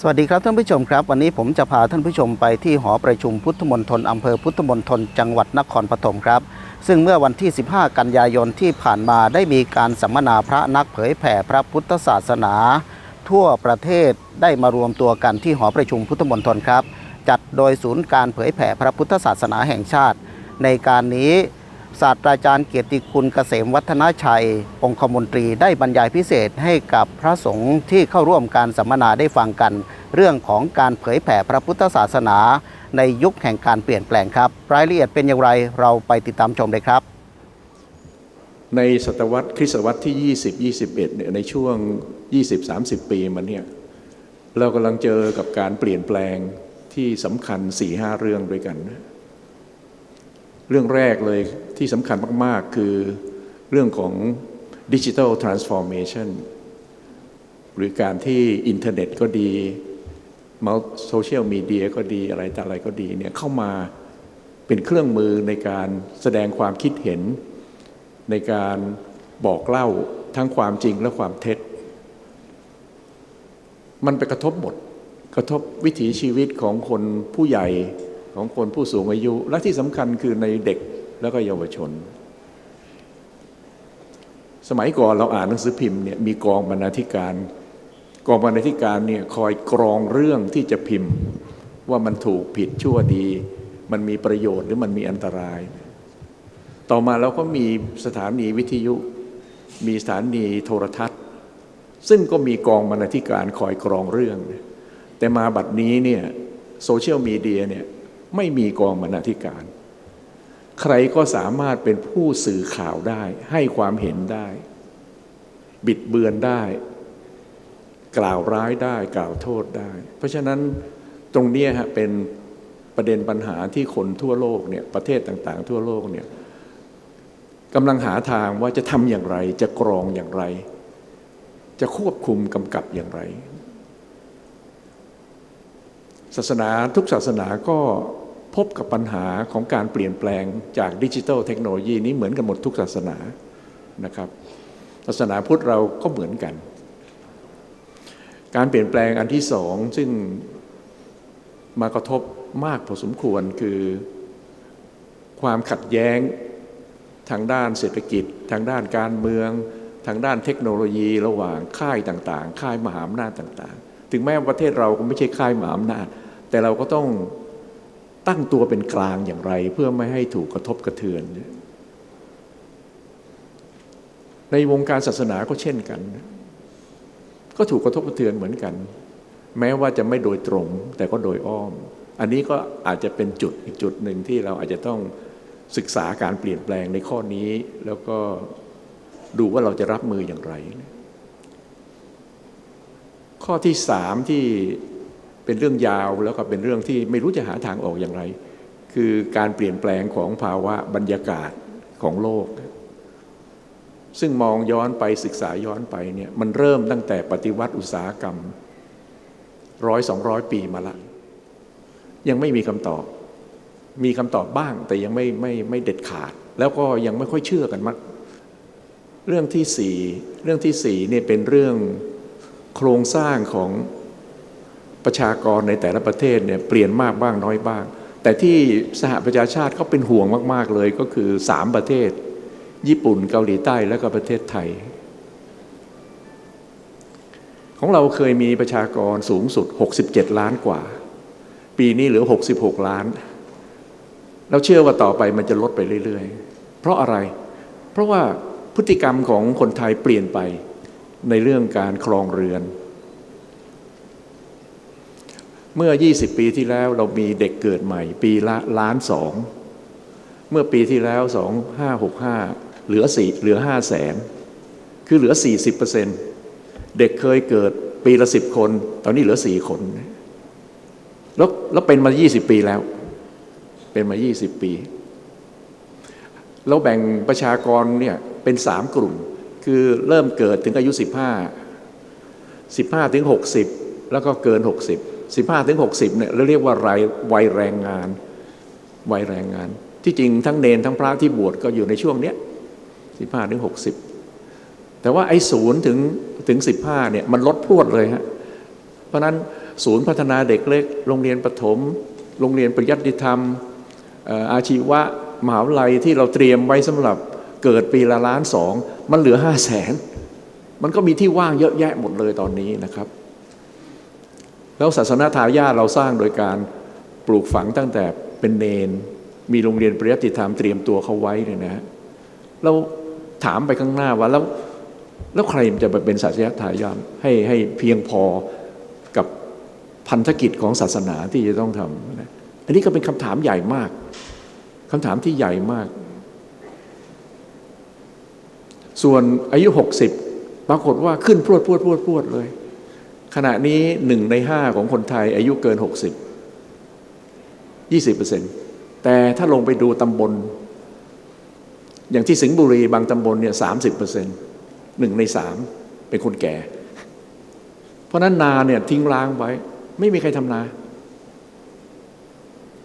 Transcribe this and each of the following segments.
สวัสดีครับท่านผู้ชมครับ วันนี้ผมจะพาท่านผู้ชมไปที่หอประชุมพุทธมณฑลอำเภอพุทธมณฑลจังหวัดนครปฐมครับ ซึ่งเมื่อวันที่ 15 กันยายนที่ผ่านมาได้มีการสัมมนาพระนักเผยแผ่พระพุทธศาสนา ทั่วประเทศได้มารวมตัวกันที่หอประชุมพุทธมณฑลครับ จัดโดยศูนย์การเผยแผ่พระพุทธศาสนาแห่งชาติ ในการนี้ศาสตราจารย์เกียรติคุณเกษมวัฒนาชัย องคมนตรีได้บรรยายพิเศษให้กับพระสงฆ์ที่เข้าร่วมการสัมมนาได้ฟังกัน เรื่องของการเผยแผ่พระพุทธศาสนาในยุคแห่งการเปลี่ยนแปลงครับ รายละเอียดเป็นอย่างไรเราไปติดตามชมเลยครับ ในศตวรรษคริสตศตวรรษที่ 20 21เนี่ยในช่วง 20 30 ปีมาเนี่ยเรากำลังเจอกับการเปลี่ยนแปลงที่สำคัญ 4-5 เรื่องด้วยกัน เรื่องแรกเลยที่สำคัญมาก ๆ คือเรื่องของดิจิทัลทรานส์ฟอร์เมชันหรือการที่อินเทอร์เน็ตก็ดี มัลโซเชียลมีเดียก็ดีอะไรแต่อะไรก็ดีเนี่ยเข้ามาเป็นเครื่องมือในการแสดงความคิดเห็น ในการบอกเล่าทั้งความจริงและความเท็จ มันไปกระทบหมดกระทบวิถีชีวิตของคนผู้ใหญ่ของคนผู้สูงอายุ และที่สำคัญคือในเด็กแล้วก็เยาวชน สมัยก่อนเราอ่านหนังสือพิมพ์เนี่ยมีกองบรรณาธิการ กองบรรณาธิการเนี่ยคอยกรองเรื่องที่จะพิมพ์ ว่ามันถูกผิดชั่วดี มันมีประโยชน์หรือมันมีอันตราย ต่อมาเราก็มีสถานีวิทยุ มีสถานีโทรทัศน์ ซึ่งก็มีกองบรรณาธิการคอยกรองเรื่อง แต่มาบัดนี้เนี่ยโซเชียลมีเดียเนี่ยไม่มีกองบรรณาธิการ ใครก็สามารถเป็นผู้สื่อข่าวได้ ให้ความเห็นได้ บิดเบือนได้ กล่าวร้ายได้กล่าวโทษได้ เพราะฉะนั้นตรงนี้ฮะเป็นประเด็นปัญหาที่คนทั่วโลกเนี่ยประเทศต่างๆ ทั่วโลกเนี่ยกำลังหาทางว่าจะทำอย่างไร จะกรองอย่างไร จะควบคุมกำกับอย่างไร ศาสนาทุกศาสนาก็พบกับปัญหาของการเปลี่ยนแปลงจากดิจิทัลเทคโนโลยีนี้เหมือนกันหมดทุกศาสนานะครับ ศาสนาพุทธเราก็เหมือนกัน การเปลี่ยนแปลงอันที่สองซึ่งมากระทบมากพอสมควรคือความขัดแย้งทางด้านเศรษฐกิจ ทางด้านการเมือง ทางด้านเทคโนโลยีระหว่างค่ายต่างๆ ค่ายมหาอำนาจต่างๆ ถึงแม้ประเทศเราก็ไม่ใช่ค่ายมหาอำนาจ แต่เราก็ต้องตั้งตัวเป็นกลางอย่างไร เพื่อไม่ให้ถูกกระทบกระเทือน ในวงการศาสนาก็เช่นกัน ก็ถูกกระทบกระเทือนเหมือนกัน แม้ว่าจะไม่โดยตรง แต่ก็โดยอ้อม อันนี้ก็อาจจะเป็นจุดอีกจุดหนึ่งที่เราอาจจะต้องศึกษาการเปลี่ยนแปลงในข้อนี้ แล้วก็ดูว่าเราจะรับมืออย่างไร ข้อที่สามที่เป็นเรื่องยาวแล้วก็เป็นเรื่องที่ไม่รู้จะหาทางออกอย่างไร คือการเปลี่ยนแปลงของภาวะบรรยากาศของโลก ซึ่งมองย้อนไปศึกษาย้อนไปเนี่ยมันเริ่มตั้งแต่ปฏิวัติอุตสาหกรรมร้อยสองร้อยปีมาละ ยังไม่มีคำตอบ มีคำตอบบ้างแต่ยังไม่ไม่ไม่เด็ดขาด แล้วก็ยังไม่ค่อยเชื่อกันมากเรื่องที่สี่เรื่องที่สี่เนี่ยเป็นเรื่องโครงสร้างของประชากรในแต่ละประเทศเนี่ยเปลี่ยนมากบ้างน้อยบ้าง แต่ที่สหประชาชาติเขาเป็นห่วงมาก ๆ เลยก็คือสามประเทศ ญี่ปุ่นเกาหลีใต้และก็ประเทศไทย ของเราเคยมีประชากรสูงสุด 67 ล้านกว่า ปีนี้เหลือ 66 ล้าน เราเชื่อว่าต่อไปมันจะลดไปเรื่อยๆ เพราะอะไร เพราะว่าพฤติกรรมของคนไทยเปลี่ยนไปในเรื่องการครองเรือนเมื่อ 20 ปีที่แล้วเรามีเด็กเกิดใหม่ ปีละล้านสอง เมื่อปีที่แล้ว 2565 เหลือสี่เหลือ5แสนคือเหลือ 40%เด็กเคยเกิดปีละ10คน ตอนนี้เหลือ4คน แล้วแล้วเป็นมา 20 ปีแล้ว เป็นมา 20 ปีแล้วแบ่งประชากรเนี่ยเป็นสามกลุ่ม คือเริ่มเกิดถึงอายุ 15 15 ถึง 60 แล้วก็เกิน 60 15 ถึง 60เนี่ยเราเรียกว่ารายวัยแรงงานวัยแรงงาน ที่จริงทั้งเนนทั้งพระที่บวชก็อยู่ในช่วงเนี้ย 15ถึง60แต่ว่าไอ้ศูนย์ถึงถึง15เนี่ยมันลดพรวดเลยฮะเพราะนั้นศูนย์พัฒนาเด็กเล็ก โรงเรียนประถม โรงเรียนปริยัติธรรม อาชีวะมหาวิทยาลัยที่เราเตรียมไว้สำหรับเกิดปีละล้านสองมันเหลือห้าแสนมันก็มีที่ว่างเยอะแยะหมดเลยตอนนี้นะครับ แล้วศาสนาทายาทเราสร้างโดยการปลูกฝังตั้งแต่เป็นเนน มีโรงเรียนปริยัติธรรมเตรียมตัวเขาไว้เนี่ยนะฮะเรา ถามไปข้างหน้าว่าแล้วแล้วใครจะไปเป็นศาสนาทายาทให้ให้เพียงพอกับพันธกิจของศาสนาที่จะต้องทำนะอันนี้ก็เป็นคำถามใหญ่มากคำถามที่ใหญ่มาก ส่วนอายุ 60 ปรากฏว่าขึ้นพรวดพรวดพรวดพรวดเลย ขณะนี้หนึ่งในห้าของคนไทย อายุเกิน 60 20%แต่ถ้าลงไปดูตำบล อย่างที่สิงห์บุรีบางตำบลเนี่ยสามสิบเปอร์เซ็นต์หนึ่งในสามเป็นคนแก่ เพราะนั้นนาเนี่ยทิ้งร้างไว้ ไม่มีใครทำนา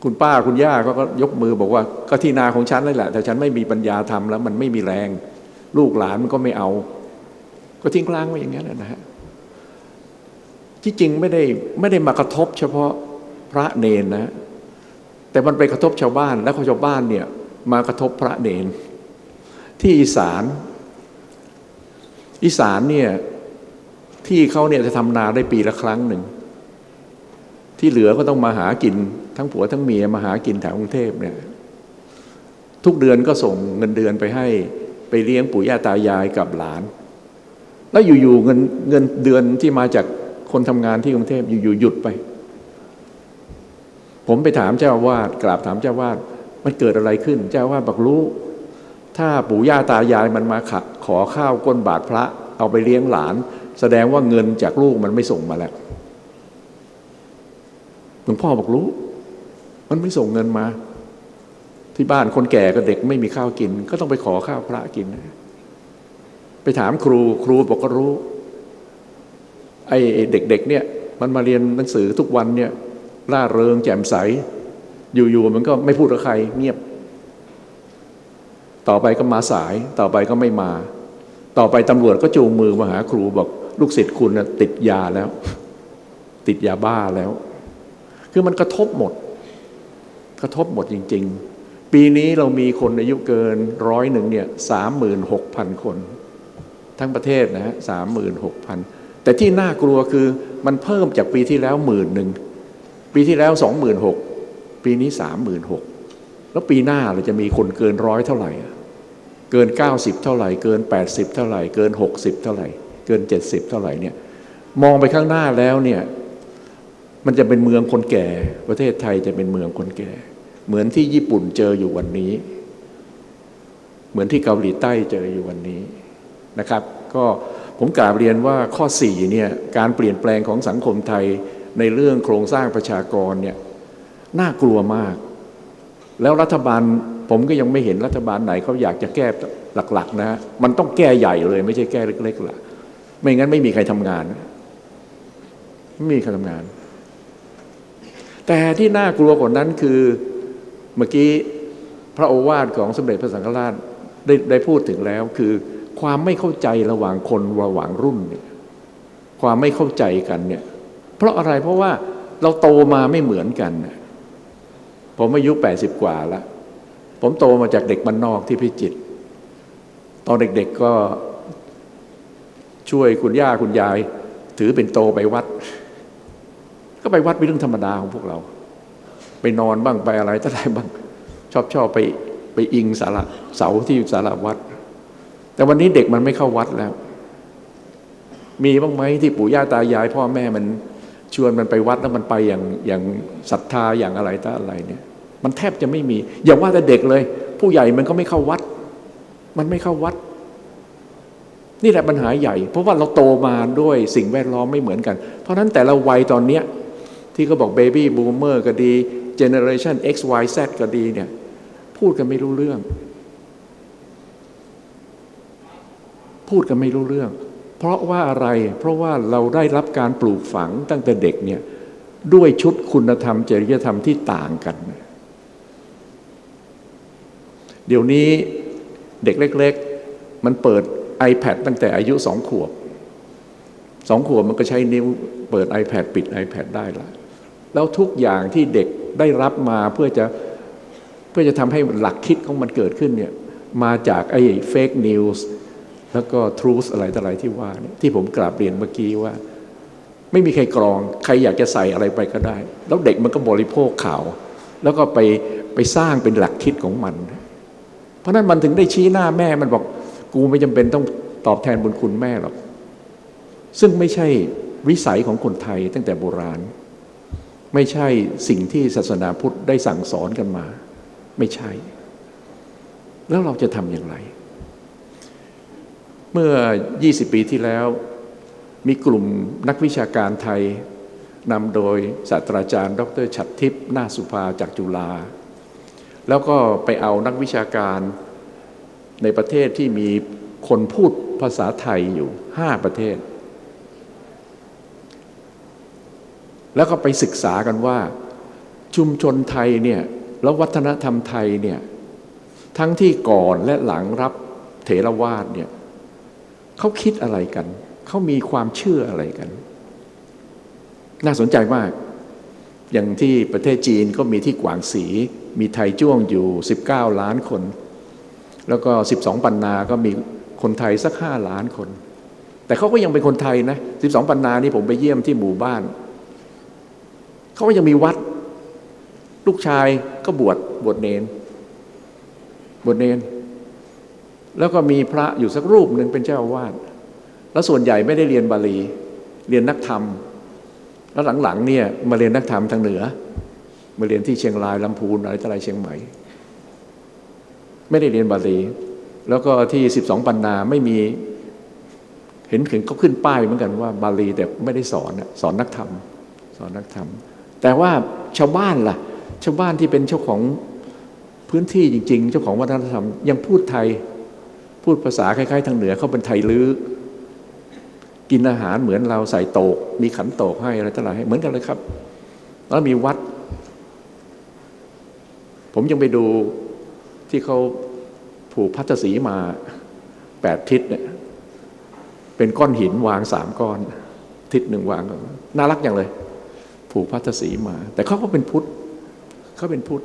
คุณป้าคุณย่าก็ยกมือบอกว่า ก็ที่นาของฉันนั่นแหละ แต่ฉันไม่มีปัญญาทำแล้ว มันไม่มีแรง ลูกหลานมันก็ไม่เอา ก็ทิ้งร้างไว้อย่างนั้นนะฮะที่จริงไม่ได้ไม่ได้มากระทบ เฉพาะพระเนนนะ แต่มันไปกระทบชาวบ้าน แล้วชาวบ้านเนี่ยมากระทบพระเนน ที่อีสาน อีสานเนี่ยที่เขาเนี่ยจะทำนาได้ปีละครั้งหนึ่ง ที่เหลือก็ต้องมาหากินทั้งผัวทั้งเมียมาหากินแถวกรุงเทพเนี่ยทุกเดือนก็ส่งเงินเดือนไปให้ไปเลี้ยงปู่ย่าตายายกับหลาน แล้วอยู่ๆเงินเงินเดือนที่มาจากคนทำงานที่กรุงเทพอยู่ๆหยุดไป ผมไปถามเจ้าวาดกราบถามเจ้าวาดมันเกิดอะไรขึ้น เจ้าอาวาดบอกรู้ ถ้าปู่ย่าตายายมันมาขะขอข้าวก้นบาทพระ เอาไปเลี้ยงหลาน แสดงว่าเงินจากลูกมันไม่ส่งมาแล้วหลวงพ่อบอกรู้ มันไม่ส่งเงินมา ที่บ้านคนแก่กับเด็กไม่มีข้าวกิน ก็ต้องไปขอข้าวพระกิน ไปถามครูครูบอกก็รู้ ไอ้เด็กๆเนี่ย มันมาเรียนหนังสือทุกวันเนี่ยร่าเริงแจ่มใส อยู่ๆมันก็ไม่พูดกับใคร เงียบ ต่อไปก็มาสายต่อไปก็ไม่มา ต่อไปตำรวจก็จูงมือมาหาครูบอก ลูกศิษย์คุณนะติดยาแล้ว ติดยาบ้าแล้ว คือมันกระทบหมด กระทบหมดจริง ๆ ปีนี้เรามีคนอายุเกินร้อยหนึ่งเนี่ยสามหมื่นหกพันคน ทั้งประเทศนะฮะสามหมื่นหกพันแต่ที่น่ากลัวคือมันเพิ่มจากปีที่แล้วหมื่นหนึ่งปีที่แล้วสองหมื่นหกปีนี้สามหมื่นหกแล้วปีหน้าเราจะมีคนเกินร้อยเท่าไหร่ เกิน 90 เท่าไหร่ เกิน 80 เท่าไหร่ เกิน 60 เท่าไหร่ เกิน 70 เท่าไหร่เนี่ย มองไปข้างหน้าแล้วเนี่ย มันจะเป็นเมืองคนแก่ ประเทศไทยจะเป็นเมืองคนแก่ เหมือนที่ญี่ปุ่นเจออยู่วันนี้ เหมือนที่เกาหลีใต้เจออยู่วันนี้นะครับ ก็ผมกราบเรียนว่าข้อ4เนี่ย การเปลี่ยนแปลงของสังคมไทยในเรื่องโครงสร้างประชากรเนี่ย น่ากลัวมาก แล้วรัฐบาล ผมก็ยังไม่เห็นรัฐบาลไหนเขาอยากจะแก้หลัก ๆนะมันต้องแก้ใหญ่เลย ไม่ใช่แก้เล็กๆละไม่งั้นไม่มีใครทำงาน ไม่มีใครทำงาน แต่ที่น่ากลัวกว่านั้นคือเมื่อกี้พระโอวาทของสมเด็จพระสังฆราชได้ได้พูดถึงแล้วคือ ความไม่เข้าใจระหว่างคนระหว่างรุ่นเนี่ยความไม่เข้าใจกันเนี่ย เพราะอะไรเพราะว่าเราโตมาไม่เหมือนกัน ผมอายุแปดสิบกว่าแล้ว ผมโตมาจากเด็กบ้านนอกที่พิจิตรตอนเด็กๆก็ช่วยคุณย่าคุณยาย ถือเป็นโตไปวัด ก็ไปวัดเป็นเรื่องธรรมดาของพวกเรา ไปนอนบ้างไปอะไรต่อะไรบ้าง ชอบชอบไปไปอิงสาระเสาที่สาระวัด แต่วันนี้เด็กมันไม่เข้าวัดแล้ว มีบ้างไหมที่ปู่ย่าตายาย พ่อแม่มันชวนมันไปวัดแล้วมันไปอย่างอย่างศรัทธาอย่างอะไรต่ออะไรเนี่ย มันแทบจะไม่มี อย่าว่าแต่เด็กเลย ผู้ใหญ่มันก็ไม่เข้าวัด มันไม่เข้าวัด นี่แหละปัญหาใหญ่ เพราะว่าเราโตมาด้วยสิ่งแวดล้อมไม่เหมือนกัน เพราะนั้นแต่ละวัยตอนเนี้ยที่เขาบอก Baby Boomer ก็ดี Generation X Y Z ก็ดีเนี่ยพูดกันไม่รู้เรื่อง พูดกันไม่รู้เรื่อง เพราะว่าอะไรเพราะว่าเราได้รับการปลูกฝังตั้งแต่เด็กเนี่ยด้วยชุดคุณธรรมจริยธรรมที่ต่างกัน เดี๋ยวนี้เด็กเล็ก ๆ มันเปิด iPad ตั้งแต่อายุสองขวบสองขวบมันก็ใช้นิ้วเปิด iPad ปิด iPad ได้ละแล้วทุกอย่างที่เด็กได้รับมาเพื่อจะเพื่อจะทำให้หลักคิดของมันเกิดขึ้นเนี่ยมาจากไอ้เฟกนิวส์แล้วก็ทรูสอะไรต่ออะไรที่ว่าเนี่ยที่ผมกราบเรียนเมื่อกี้ว่า ไม่มีใครกรอง ใครอยากจะใส่อะไรไปก็ได้ แล้วเด็กมันก็บริโภคข่าว แล้วก็ไปไปสร้างเป็นหลักคิดของมัน เพราะนั้นมันถึงได้ชี้หน้าแม่มันบอกกูไม่จำเป็นต้องตอบแทนบุญคุณแม่หรอกซึ่งไม่ใช่วิสัยของคนไทยตั้งแต่โบราณ ไม่ใช่สิ่งที่ศาสนาพุทธได้สั่งสอนกันมา ไม่ใช่ แล้วเราจะทำอย่างไร เมื่อ 20 ปีที่แล้ว มีกลุ่มนักวิชาการไทยนำโดยศาสตราจารย์ ดร ฉัตรทิพย์นาสุภาจากจุฬา แล้วก็ไปเอานักวิชาการในประเทศที่มีคนพูดภาษาไทยอยู่5ประเทศ แล้วก็ไปศึกษากันว่า ชุมชนไทยเนี่ยแล้ววัฒนธรรมไทยเนี่ยทั้งที่ก่อนและหลังรับเถรวาทเนี่ยเขาคิดอะไรกัน เขามีความเชื่ออะไรกัน น่าสนใจมาก อย่างที่ประเทศจีนก็มีที่กวางสี มีไทยจ้วงอยู่ 19 ล้านคน แล้วก็ 12 ปันนาก็มีคนไทยสัก 5 ล้านคน แต่เขาก็ยังเป็นคนไทยนะ 12 ปันนานี่ผมไปเยี่ยมที่หมู่บ้าน เขาก็ยังมีวัด ลูกชายก็บวชบวชเนน บวชเนน แล้วก็มีพระอยู่สักรูปหนึ่งเป็นเจ้าอาวาสแล้วส่วนใหญ่ไม่ได้เรียนบาลี เรียนนักธรรม แล้วหลังๆเนี่ยมาเรียนนักธรรมทางเหนือ มาเรียนที่เชียงรายลำพูนอะไรต่ออะไรเชียงใหม่ ไม่ได้เรียนบาลี แล้วก็ที่สิบสองปันนาไม่มีเห็นเห็นเขาขึ้นป้ายเหมือนกันว่าบาลีแต่ไม่ได้สอนสอนนักธรรม สอนนักธรรม แต่ว่าชาวบ้านล่ะ ชาวบ้านที่เป็นเจ้าของพื้นที่จริง ๆ เจ้าของวัฒนธรรม ยังพูดไทยพูดภาษาคล้ายๆ ทางเหนือเขาเป็นไทยลื้อกินอาหารเหมือนเราใส่โตก มีขันโตกให้อะไรต่างๆให้เหมือนกันเลยครับ แล้วมีวัด ผมยังไปดูที่เขาผูกพัทสีมาแปดทิศเนี่ยเป็นก้อนหินวางสามก้อน ทิศหนึ่งวาง น่ารักอย่างเลย ผูกพัทสีมา แต่เขาก็เป็นพุทธเขาเป็นพุทธ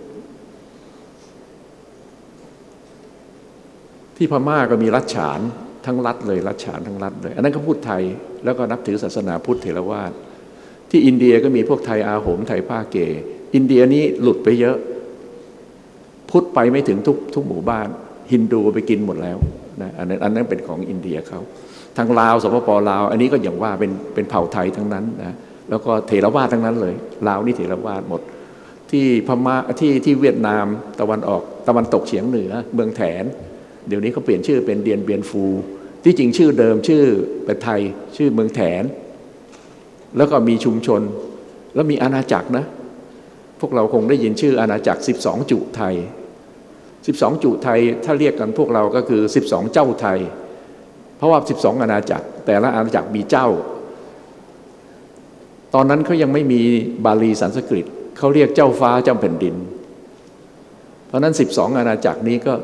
ที่พม่าก็มีรัฐฉานทั้งรัฐเลยรัฐฉานทั้งรัฐเลย อันนั้นก็พูดไทยแล้วก็นับถือศาสนาพุทธเถรวาทที่อินเดียก็มีพวกไทยอาโหมไทยผ้าเกอินเดียนี้หลุดไปเยอะ พุทธไปไม่ถึงทุกทุกหมู่บ้าน ฮินดูไปกินหมดแล้วนะอันนั้นอันนั้นเป็นของอินเดียเขาทางลาวสปปลาว อันนี้ก็อย่างว่าเป็นเป็นเผ่าไทยทั้งนั้นนะแล้วก็เถรวาททั้งนั้นเลยลาวนี่เถรวาทหมด ที่พม่าที่ที่เวียดนามตะวันออกตะวันตกเฉียงเหนือ เมืองแถน เดี๋ยวนี้เขาเปลี่ยนชื่อเป็นเดียนเบียนฟู ที่จริงชื่อเดิมชื่อเป็นไทยชื่อเมืองแถน แล้วก็มีชุมชนแล้วมีอาณาจักรนะ พวกเราคงได้ยินชื่ออาณาจักร 12 จุไทย 12 จุไทยถ้าเรียกกันพวกเราก็คือ 12 เจ้าไทย เพราะว่า 12 อาณาจักร แต่ละอาณาจักรมีเจ้า ตอนนั้นเขายังไม่มีบาลีสันสกฤตเขาเรียกเจ้าฟ้าเจ้าแผ่นดิน เพราะนั้น 12 อาณาจักรนี้ก็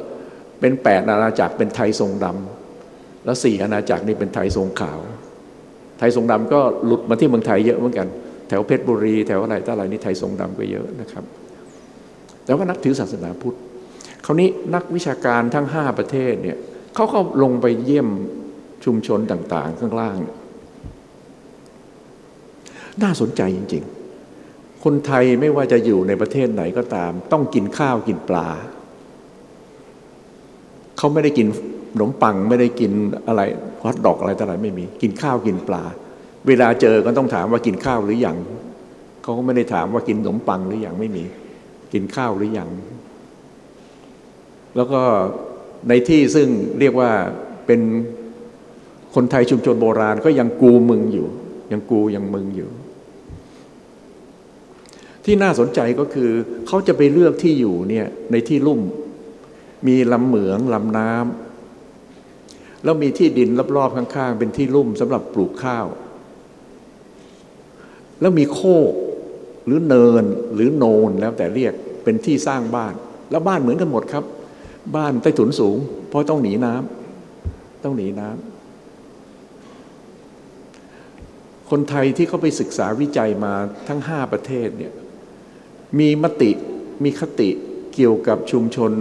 เป็น 8 อาณาจักรเป็นไทยทรงดำแล้ว4อาณาจักรนี้เป็นไทยทรงขาว ไทยทรงดำก็หลุดมาที่เมืองไทยเยอะเหมือนกัน แถวเพชรบุรี แถวอะไรต่ออะไรนี่ไทยทรงดำก็เยอะนะครับ แต่ว่านักถือศาสนาพุทธ คราวนี้นักวิชาการทั้ง 5 ประเทศเนี่ยเขาก็ลงไปเยี่ยมชุมชนต่าง ๆ ข้างล่างเนี่ยน่าสนใจจริง ๆ คนไทยไม่ว่าจะอยู่ในประเทศไหนก็ตาม ต้องกินข้าวกินปลา เขาไม่ได้กินขนมปังไม่ได้กินอะไรฮอทดอกอะไรต่ออะไรไม่มี กินข้าวกินปลา เวลาเจอก็ต้องถามว่ากินข้าวหรือยังเขาก็ไม่ได้ถามว่ากินขนมปังหรือยังไม่มี กินข้าวหรือยัง แล้วก็ในที่ซึ่งเรียกว่าเป็นคนไทยชุมชนโบราณก็ยังกูมึงอยู่ ยังกูยังมึงอยู่ ที่น่าสนใจก็คือเขาจะไปเลือกที่อยู่เนี่ยในที่ลุ่ม มีลำเหมืองลำน้ำแล้วมีที่ดินรอบๆข้างๆ เป็นที่ลุ่มสำหรับปลูกข้าว แล้วมีโคกหรือเนินหรือโนนแล้วแต่เรียกเป็นที่สร้างบ้าน แล้วบ้านเหมือนกันหมดครับ บ้านใต้ถุนสูง เพราะต้องหนีน้ำต้องหนีน้ำคนไทยที่เขาไปศึกษาวิจัยมาทั้งห้าประเทศเนี่ยมีมติมีคติเกี่ยวกับชุมชน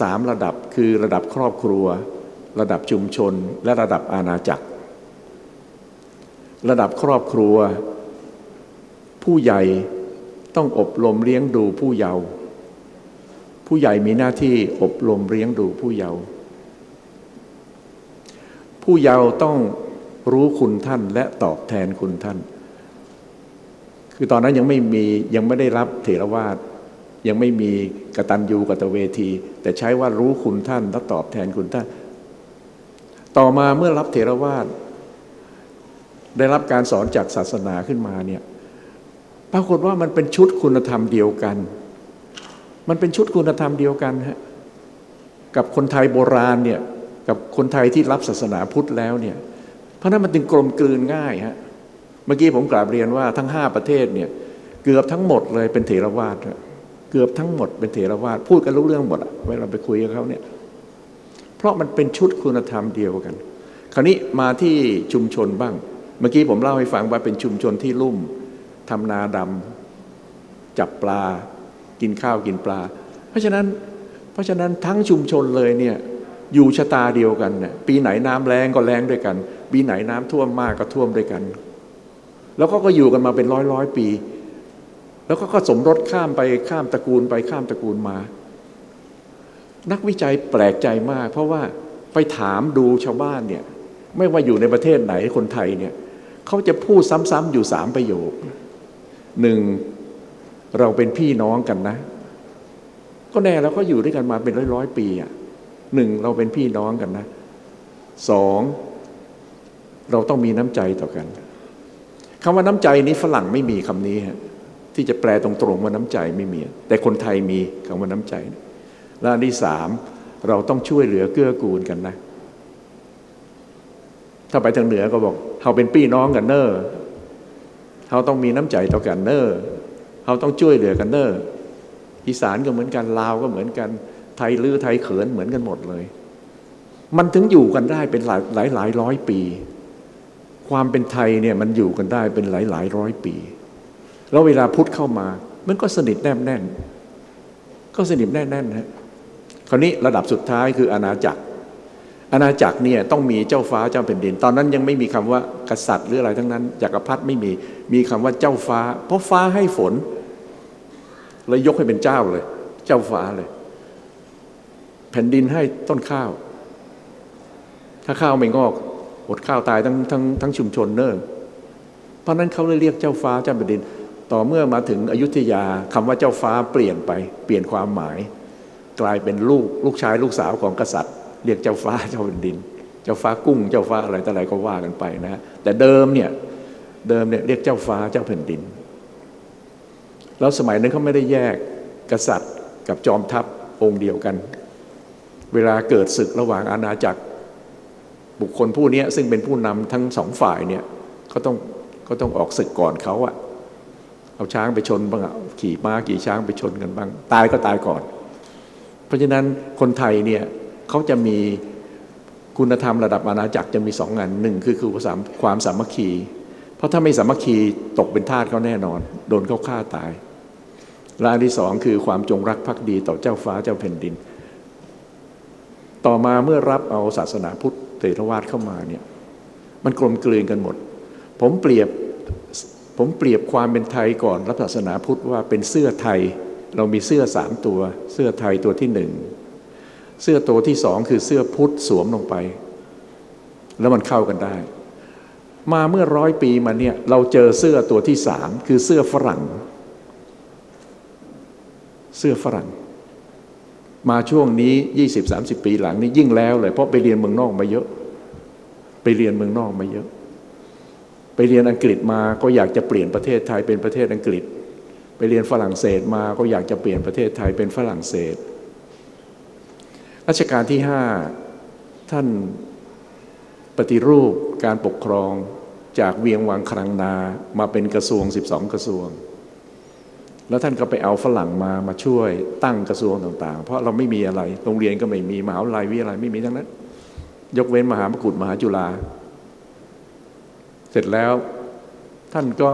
สามระดับคือระดับครอบครัว ระดับชุมชน และระดับอาณาจักร ระดับครอบครัว ผู้ใหญ่ต้องอบรมเลี้ยงดูผู้เยาว์ ผู้ใหญ่มีหน้าที่อบรมเลี้ยงดูผู้เยาว์ผู้เยาว์ต้องรู้คุณท่านและตอบแทนคุณท่าน คือตอนนั้นยังไม่มียังไม่ได้รับเถรวาทยังไม่มีกตัญญูกตเวที แต่ใช้ว่ารู้คุณท่านและตอบแทนคุณท่าน ต่อมาเมื่อรับเถรวาทได้รับการสอนจากศาสนาขึ้นมาเนี่ยปรากฏว่ามันเป็นชุดคุณธรรมเดียวกัน มันเป็นชุดคุณธรรมเดียวกันฮะกับคนไทยโบราณเนี่ยกับคนไทยที่รับศาสนาพุทธแล้วเนี่ยเพราะนั้นมันจึงกลมกลืนง่ายฮะเมื่อกี้ผมกราบเรียนว่าทั้งห้าประเทศเนี่ยเกือบทั้งหมดเลยเป็นเถรวาทเกือบทั้งหมดเป็นเถรวาทพูดกันรู้เรื่องหมดอะเวลาไปคุยกับเขาเนี่ยเพราะมันเป็นชุดคุณธรรมเดียวกัน คราวนี้มาที่ชุมชนบ้าง เมื่อกี้ผมเล่าให้ฟังว่าเป็นชุมชนที่ลุ่มทำนาดำจับปลา กินข้าวกินปลา เพราะฉะนั้นเพราะฉะนั้นทั้งชุมชนเลยเนี่ยอยู่ชะตาเดียวกันเนี่ยปีไหนน้ำแรงก็แรงด้วยกัน ปีไหนน้ำท่วมมากก็ท่วมด้วยกัน แล้วก็ก็อยู่กันมาเป็นร้อยร้อยปี แล้วก็ก็สมรสข้ามไปข้ามตระกูลไปข้ามตระกูลมา นักวิจัยแปลกใจมาก เพราะว่าไปถามดูชาวบ้านเนี่ยไม่ว่าอยู่ในประเทศไหนคนไทยเนี่ยเขาจะพูดซ้ำๆอยู่สามประโยคหนึ่ง เราเป็นพี่น้องกันนะ ก็แน่แล้วก็อยู่ด้วยกันมาเป็นร้อยร้อยปีอะหนึ่งเราเป็นพี่น้องกันนะสองเราต้องมีน้ำใจต่อกันคำว่าน้ำใจนี้ฝรั่งไม่มีคำนี้ฮะที่จะแปลตรงๆว่าน้ำใจไม่มี แต่คนไทยมีคำว่าน้ำใจ และอันที่สามเราต้องช่วยเหลือเกื้อกูลกันนะ ถ้าไปทางเหนือก็บอกเขาเป็นพี่น้องกันเนอร์เขาต้องมีน้ำใจต่อกันเนอร์ เขาต้องช่วยเหลือกันเนออีสานก็เหมือนกันลาวก็เหมือนกันไทยลือไทยเขินเหมือนกันหมดเลย มันถึงอยู่กันได้เป็นหลายหลายหลายร้อยปี ความเป็นไทยเนี่ยมันอยู่กันได้เป็นหลายหลายร้อยปี แล้วเวลาพุทธเข้ามา มันก็สนิทแนบแน่น ก็สนิทแน่นแน่นฮะคราวนี้ระดับสุดท้ายคืออาณาจักร อาณาจักรเนี่ยต้องมีเจ้าฟ้าเจ้าแผ่นดิน ตอนนั้นยังไม่มีคำว่ากษัตริย์หรืออะไรทั้งนั้นจักรพรรดิไม่มีมีคำว่าเจ้าฟ้า เพราะฟ้าให้ฝน เลยยกให้เป็นเจ้าเลย เจ้าฟ้าเลย แผ่นดินให้ต้นข้าว ถ้าข้าวไม่งอกอดข้าวตายทั้งทั้งทั้งชุมชนเนอเพราะนั้นเขาเลยเรียกเจ้าฟ้าเจ้าแผ่นดิน ต่อเมื่อมาถึงอยุธยาคำว่าเจ้าฟ้าเปลี่ยนไป เปลี่ยนความหมาย กลายเป็นลูกลูกชายลูกสาวของกษัตริย์ เรียกเจ้าฟ้าเจ้าแผ่นดิน เจ้าฟ้ากุ้ง เจ้าฟ้าอะไรต่ออะไรก็ว่ากันไปนะแต่เดิมเนี่ยเดิมเนี่ยเรียกเจ้าฟ้าเจ้าแผ่นดิน แล้วสมัยนั้นเขาไม่ได้แยกกษัตริย์กับจอมทัพองค์เดียวกัน เวลาเกิดศึกระหว่างอาณาจักรบุคคลผู้นี้ซึ่งเป็นผู้นำทั้งสองฝ่ายเนี่ยเขาต้องก็ต้องออกศึกก่อนเขาอะเอาช้างไปชนบ้างอะขี่ม้าขี่ช้างไปชนกันบ้าง ตายก็ตายก่อน เพราะฉะนั้นคนไทยเนี่ยเขาจะมีคุณธรรมระดับอาณาจักรจะมีสองงานหนึ่งคือคือความสามัคคี ราะถ้าไม่สามัคคีตกเป็นทาสเขาแน่นอน โดนเขาฆ่าตายและอันที่สองคือความจงรักภักดีต่อเจ้าฟ้าเจ้าแผ่นดิน ต่อมาเมื่อรับเอาศาสนาพุทธเถรวาทเข้ามาเนี่ยมันกลมกลืนกันหมด ผมเปรียบผมเปรียบความเป็นไทยก่อน รับศาสนาพุทธว่าเป็นเสื้อไทย เรามีเสื้อสามตัว เสื้อไทยตัวที่หนึ่งเสื้อตัวที่สองคือเสื้อพุทธสวมลงไป แล้วมันเข้ากันได้ มาเมื่อร้อยปีมาเนี่ยเราเจอเสื้อตัวที่สามคือเสื้อฝรั่ง เสื้อฝรั่ง มาช่วงนี้ 20-30 ปีหลังนี้ยิ่งแล้วเลยเพราะไปเรียนเมืองนอกมาเยอะ ไปเรียนเมืองนอกมาเยอะ ไปเรียนอังกฤษมาก็อยากจะเปลี่ยนประเทศไทยเป็นประเทศอังกฤษ ไปเรียนฝรั่งเศสมาก็อยากจะเปลี่ยนประเทศไทยเป็นฝรั่งเศสรัชกาลที่ห้าท่านปฏิรูปการปกครอง จากเวียงวังครังนามาเป็นกระทรวง 12 กระทรวง แล้วท่านก็ไปเอาฝรั่งมามาช่วยตั้งกระทรวงต่าง ๆ เพราะเราไม่มีอะไร โรงเรียนก็ไม่มีมหาวิทยาลัยวิทยาลัยไม่มีทั้งนั้น ยกเว้นมหามกุฏมหาจุฬาเสร็จแล้วท่านก็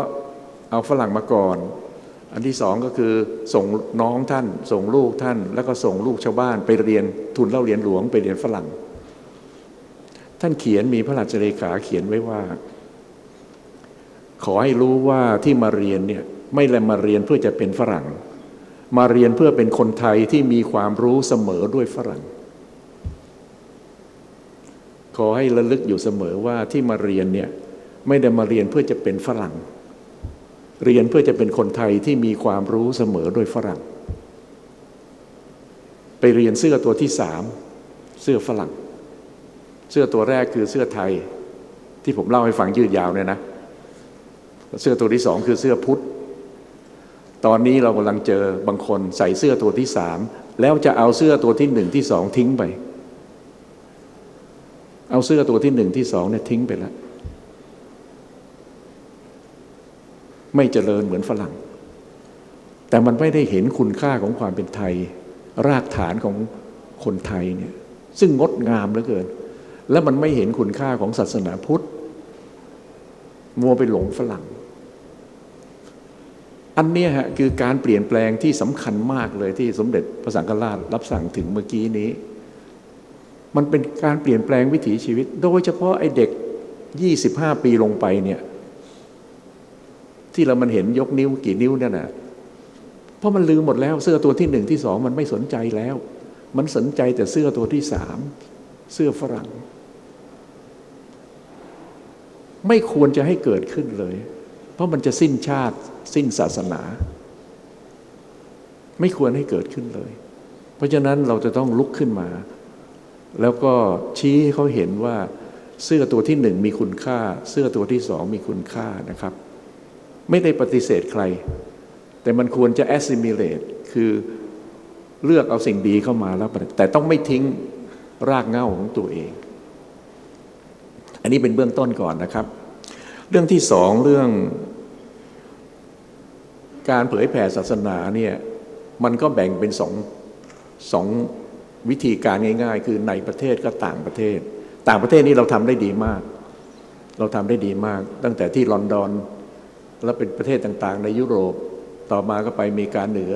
เอาฝรั่งมาก่อน อันที่สองก็คือส่งน้องท่าน ส่งลูกท่าน แล้วก็ส่งลูกชาวบ้านไปเรียนทุนเล่าเรียนหลวงไปเรียนฝรั่ง ท่านเขียนมีพระราชเลขาเขียนไว้ว่า ขอให้รู้ว่าที่มาเรียนเนี่ยไม่ได้มาเรียนเพื่อจะเป็นฝรั่ง มาเรียนเพื่อเป็นคนไทยที่มีความรู้เสมอด้วยฝรั่ง ขอให้ระลึกอยู่เสมอว่าที่มาเรียนเนี่ยไม่ได้มาเรียนเพื่อจะเป็นฝรั่ง เรียนเพื่อจะเป็นคนไทยที่มีความรู้เสมอด้วยฝรั่ง ไปเรียนเสื้อตัวที่สามเสื้อฝรั่ง เสื้อตัวแรกคือเสื้อไทยที่ผมเล่าให้ฟังยืดยาวเนี่ยนะ เสื้อตัวที่สองคือเสื้อพุทธตอนนี้เรากำลังเจอบางคนใส่เสื้อตัวที่สามแล้วจะเอาเสื้อตัวที่หนึ่งที่สองทิ้งไป เอาเสื้อตัวที่หนึ่งที่สองเนี่ยทิ้งไปแล้ว ไม่เจริญเหมือนฝรั่ง แต่มันไม่ได้เห็นคุณค่าของความเป็นไทย รากฐานของคนไทยเนี่ย ซึ่งงดงามเหลือเกิน และมันไม่เห็นคุณค่าของศาสนาพุทธมัวไปหลงฝรั่ง อันนี้ฮะคือการเปลี่ยนแปลงที่สำคัญมากเลยที่สมเด็จพระสังฆราชรับสั่งถึงเมื่อกี้นี้ มันเป็นการเปลี่ยนแปลงวิถีชีวิต โดยเฉพาะไอ้เด็ก 25 ปีลงไปเนี่ยที่เรามันเห็นยกนิ้วกี่นิ้วเนี่ยนะเพราะมันลืมหมดแล้วเสื้อตัวที่หนึ่งที่สองมันไม่สนใจแล้ว มันสนใจแต่เสื้อตัวที่สามเสื้อฝรั่ง ไม่ควรจะให้เกิดขึ้นเลย เพราะมันจะสิ้นชาติ สิ้นศาสนา ไม่ควรให้เกิดขึ้นเลย เพราะฉะนั้นเราจะต้องลุกขึ้นมา แล้วก็ชี้ให้เขาเห็นว่าเสื้อตัวที่หนึ่งมีคุณค่า เสื้อตัวที่สองมีคุณค่านะครับ ไม่ได้ปฏิเสธใคร แต่มันควรจะ assimilate คือเลือกเอาสิ่งดีเข้ามาแล้ว แต่ต้องไม่ทิ้งรากเหง้าของตัวเอง อันนี้เป็นเบื้องต้นก่อนนะครับ เรื่องที่สองเรื่อง การเผยแผ่ศาสนาเนี่ยมันก็แบ่งเป็นสองสองวิธีการง่าย ๆ คือในประเทศก็ต่างประเทศ ต่างประเทศนี่เราทำได้ดีมาก เราทำได้ดีมาก ตั้งแต่ที่ลอนดอน แล้วเป็นประเทศต่างๆ ในยุโรปต่อมาก็ไปอเมริกาเหนือ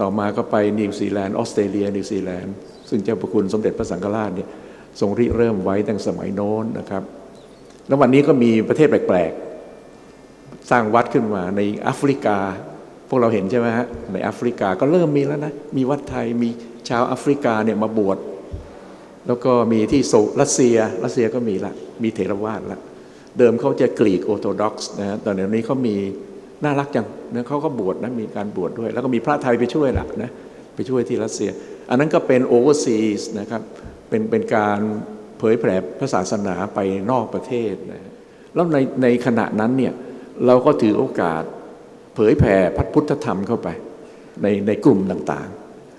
ต่อมาก็ไปนิวซีแลนด์ออสเตรเลีย นิวซีแลนด์ซึ่งเจ้าประคุณสมเด็จพระสังฆราชเนี่ยทรงริเริ่มไว้ตั้งสมัยโน้นนะครับ แล้ววันนี้ก็มีประเทศแปลกๆ สร้างวัดขึ้นมาในแอฟริกา พวกเราเห็นใช่ไหมฮะในแอฟริกาก็เริ่มมีแล้วนะ มีวัดไทยมีชาวแอฟริกาเนี่ยมาบวชแล้วก็มีที่โซรัสเซียรัสเซียก็มีละมีเถรวาทละเดิมเขาจะกรีกโอโตด็อกซ์นะฮะตอนนี้เขามีน่ารักจังนะเขาก็บวชนะมีการบวชด้วย แล้วก็มีพระไทยไปช่วยละนะไปช่วยที่รัสเซีย อันนั้นก็เป็นโอเวอร์ซีสนะครับเป็นเป็นการเผยแผ่พระศาสนาไปนอกประเทศนะแล้วในในขณะนั้นเนี่ย เราก็ถือโอกาสเผยแผ่พระพุทธธรรมเข้าไป ในในกลุ่มต่าง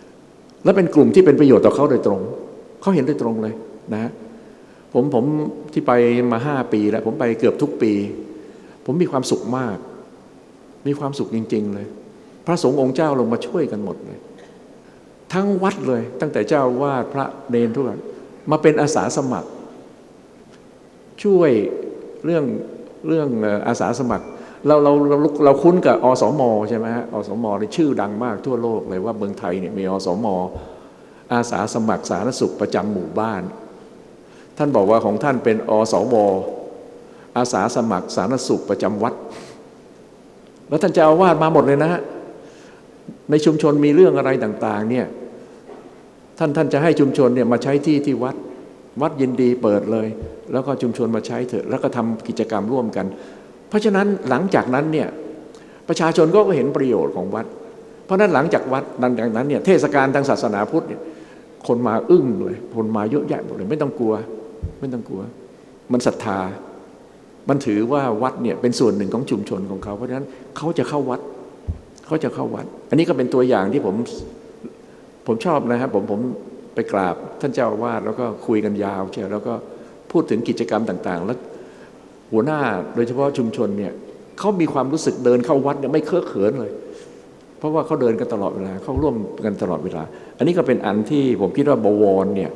ๆ และเป็นกลุ่มที่เป็นประโยชน์ต่อเขาโดยตรง เขาเห็นโดยตรงเลยนะผมผมที่ไปมาห้าปีแล้ว ผมไปเกือบทุกปี ผมมีความสุขมาก มีความสุขจริง ๆ เลย พระสงฆ์องค์เจ้าลงมาช่วยกันหมดเลย ทั้งวัดเลย ตั้งแต่เจ้าวาดพระเนนทุกคนมาเป็นอาสาสมัคร ช่วยเรื่อง เรื่องอาสาสมัคร เราเราเราเราคุ้นกับอสมใช่ไหมฮะอสมในชื่อดังมากทั่วโลกเลยว่าเมืองไทยเนี่ยมีอสมอาสาสมัครสาธารณสุขประจำหมู่บ้าน ท่านบอกว่าของท่านเป็นอสวอาสาสมัครสาธารณสุขประจำวัด แล้วท่านจ้าอาวาสมาหมดเลยนะฮะในชุมชนมีเรื่องอะไรต่าง ๆ เนี่ยท่านท่านจะให้ชุมชนเนี่ยมาใช้ที่ที่วัด วัดยินดีเปิดเลย แล้วก็ชุมชนมาใช้เถอะแล้วก็ทำกิจกรรมร่วมกัน เพราะฉะนั้นหลังจากนั้นเนี่ยประชาชนก็เห็นประโยชน์ของวัด เพราะนั้นหลังจากวัดหลังจากนั้นเนี่ยเทศกาลทางศาสนาพุทธเนี่ยคนมาอึ้งเลยคนมาเยอะแยะหมดเลยไม่ต้องกลัว ไม่ต้องกลัว มันศรัทธา มันถือว่าวัดเนี่ยเป็นส่วนหนึ่งของชุมชนของเขา เพราะฉะนั้นเขาจะเข้าวัดเขาจะเข้าวัด อันนี้ก็เป็นตัวอย่างที่ผมผมชอบนะครับผมผม ไปกราบท่านเจ้าอาวาสแล้วก็คุยกันยาวเชียวแล้วก็พูดถึงกิจกรรมต่างๆ แล้วหัวหน้าโดยเฉพาะชุมชนเนี่ยเขามีความรู้สึกเดินเข้าวัดเนี่ยไม่เคอะเขินเลย เพราะว่าเขาเดินกันตลอดเวลาเขาร่วมกันตลอดเวลา อันนี้ก็เป็นอันที่ผมคิดว่าบวรเนี่ย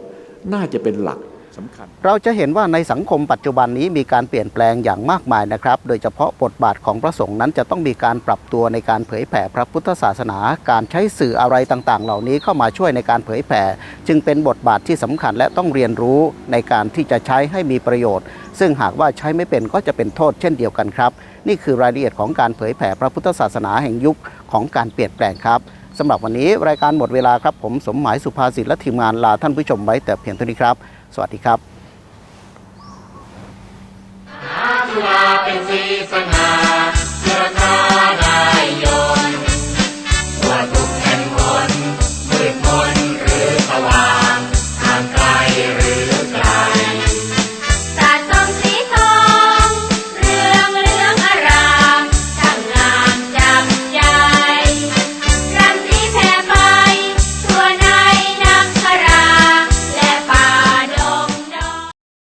น่าจะเป็นหลัก สำคัญ เราจะเห็นว่าในสังคมปัจจุบันนี้มีการเปลี่ยนแปลงอย่างมากมายนะครับ โดยเฉพาะบทบาทของพระสงฆ์นั้นจะต้องมีการปรับตัวในการเผยแผ่พระพุทธศาสนา การใช้สื่ออะไรต่างๆ เหล่านี้เข้ามาช่วยในการเผยแผ่ จึงเป็นบทบาทที่สำคัญและต้องเรียนรู้ในการที่จะใช้ให้มีประโยชน์ ซึ่งหากว่าใช้ไม่เป็นก็จะเป็นโทษเช่นเดียวกันครับ นี่คือรายละเอียดของการเผยแผ่พระพุทธศาสนาแห่งยุคของการเปลี่ยนแปลงครับสำหรับวันนี้รายการหมดเวลาครับ ผมสมหมายสุภาษิตและทีมงานลาท่านผู้ชมไว้แต่เพียงเท่านี้ครับ สวัสดีครับสุราเป็นสีสงาเจริญนาได้ยอ